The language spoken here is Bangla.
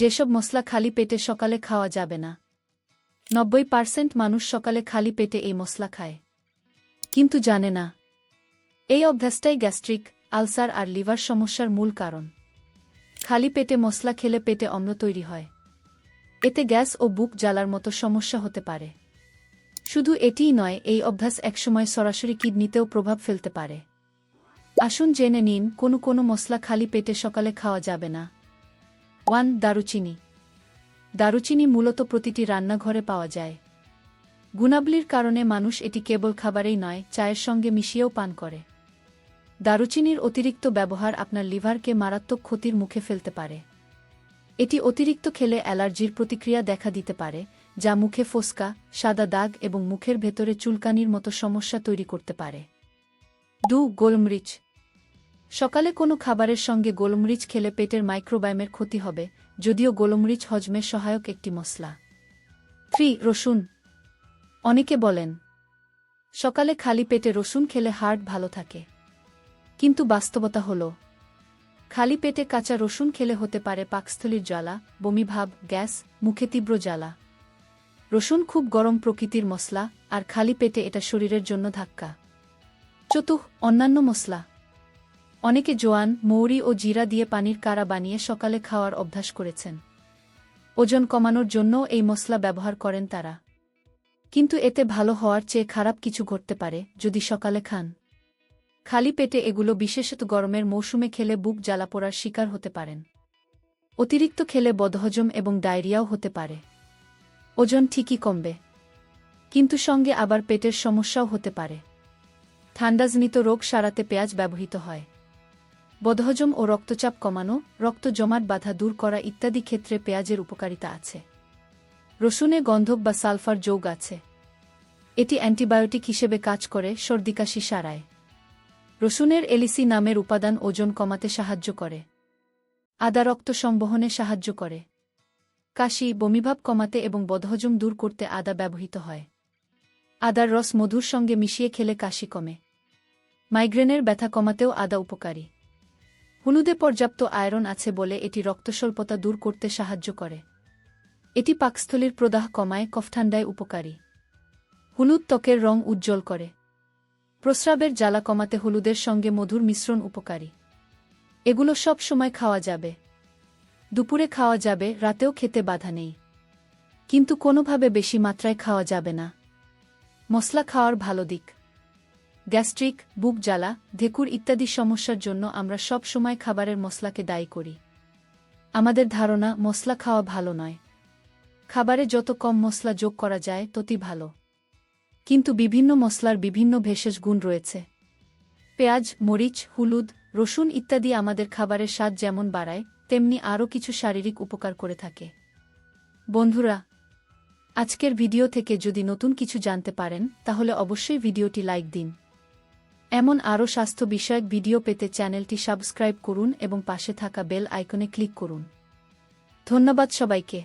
যেসব মশলা খালি পেটে সকালে খাওয়া যাবে না। নব্বই পার্সেন্ট মানুষ সকালে খালি পেটে এই মশলা খায়। কিন্তু জানে না। এই অভ্যাসটাই গ্যাস্ট্রিক, আলসার আর লিভার সমস্যার মূল কারণ। খালি পেটে মশলা খেলে পেটে অম্ল তৈরি হয়। এতে গ্যাস ও বুক জ্বালার মতো সমস্যা হতে পারে। শুধু এটিই নয়, এই অভ্যাস একসময় সরাসরি কিডনিতেও প্রভাব ফেলতে পারে। আসুন জেনে নিন, কোনো কোনো মশলা খালি পেটে সকালে খাওয়া যাবে না। ওয়ান দারুচিনি। দারুচিনি মূলত প্রতিটি রান্নাঘরে পাওয়া যায়। গুণাবলীর কারণে মানুষ এটি কেবল খাবারেই নয়, চায়ের সঙ্গে মিশিয়েও পান করে। দারুচিনির অতিরিক্ত ব্যবহার আপনার লিভারকে মারাত্মক ক্ষতির মুখে ফেলতে পারে। এটি অতিরিক্ত খেলে অ্যালার্জির প্রতিক্রিয়া দেখা দিতে পারে, যা মুখে ফোসকা, সাদা দাগ এবং মুখের ভেতরে চুলকানির মতো সমস্যা তৈরি করতে পারে। দু গোলমরিচ। সকালে কোনো খাবারের সঙ্গে গোলমরিচ খেলে পেটের মাইক্রোবায়োমের ক্ষতি হবে, যদিও গোলমরিচ হজমের সহায়ক একটি মশলা। থ্রি, রসুন। অনেকে বলেন, সকালে খালি পেটে রসুন খেলে হার্ট ভালো থাকে। কিন্তু বাস্তবতা হল, খালি পেটে কাঁচা রসুন খেলে হতে পারে পাকস্থলীর জ্বালা বমিভাব গ্যাস, মুখে তীব্র জ্বালা। রসুন খুব গরম প্রকৃতির মশলা, আর খালি পেটে এটা শরীরের জন্য ধাক্কা। চতুহ অন্যান্য মশলা। অনেকে জোয়ান, মৌরি ও জিরা দিয়ে পানির কারা বানিয়ে সকালে খাওয়ার অভ্যাস করেছেন। ওজন কমানোর জন্য এই মশলা ব্যবহার করেন তারা। কিন্তু এতে ভালো হওয়ার চেয়ে খারাপ কিছু ঘটতে পারে, যদি সকালে খান। খালি পেটে এগুলো বিশেষত গরমের মৌসুমে খেলে বুক জ্বালা পোড়ার শিকার হতে পারেন। অতিরিক্ত খেলে বদহজম এবং ডায়রিয়াও হতে পারে। ওজন ঠিকই কমবে। কিন্তু সঙ্গে আবার পেটের সমস্যাও হতে পারে। ঠান্ডাজনিত রোগ সারাতে পেঁয়াজ ব্যবহৃত হয়। বদহজম ও রক্তচাপ কমানো, রক্ত জমাট বাধা দূর করা ইত্যাদি ক্ষেত্রে পেঁয়াজের উপকারিতা আছে। রসুনে গন্ধক বা সালফার যৌগ আছে। এটি অ্যান্টিবায়োটিক হিসেবে কাজ করে সর্দিকাশি সারায়। রসুনের এলিসি নামের উপাদান ওজন কমাতে সাহায্য করে। আদা রক্ত সংবহনে সাহায্য করে। কাশি, বমিভাব কমাতে এবং বদহজম দূর করতে আদা ব্যবহৃত হয়। আদার রস মধুর সঙ্গে মিশিয়ে খেলে কাশি কমে। মাইগ্রেনের ব্যথা কমাতেও আদা উপকারী। হলুদে পর্যাপ্ত আয়রন আছে বলে এটি রক্তস্বল্পতা দূর করতে সাহায্য করে। এটি পাকস্থলীর প্রদাহ কমায়, কফঠান্ডায় উপকারী। হলুদ ত্বকের রং উজ্জ্বল করে। প্রস্রাবের জ্বালা কমাতে হলুদের সঙ্গে মধুর মিশ্রণ উপকারী। এগুলো সব সময় খাওয়া যাবে। দুপুরে খাওয়া যাবে, রাতেও খেতে বাধা নেই। কিন্তু কোনোভাবে বেশি মাত্রায় খাওয়া যাবে না। মশলা খাওয়ার ভালো দিক। গ্যাস্ট্রিক, বুক জ্বালা, ধেকুর ইত্যাদি সমস্যার জন্য আমরা সব সময় খাবারের মশলাকে দায়ী করি। আমাদের ধারণা, মশলা খাওয়া ভালো নয়। খাবারে যত কম মশলা যোগ করা যায়, ততই ভালো। কিন্তু বিভিন্ন মশলার বিভিন্ন ভেষজ গুণ রয়েছে। পেঁয়াজ, মরিচ, হলুদ, রসুন ইত্যাদি আমাদের খাবারের স্বাদ যেমন বাড়ায়, তেমনি আরও কিছু শারীরিক উপকার করে থাকে। বন্ধুরা, আজকের ভিডিও থেকে যদি নতুন কিছু জানতে পারেন, তাহলে অবশ্যই ভিডিওটি লাইক দিন। এমন আরও স্বাস্থ্য বিষয়ক ভিডিও পেতে চ্যানেলটি সাবস্ক্রাইব করুন এবং পাশে থাকা বেল আইকনে ক্লিক করুন। ধন্যবাদ সবাইকে।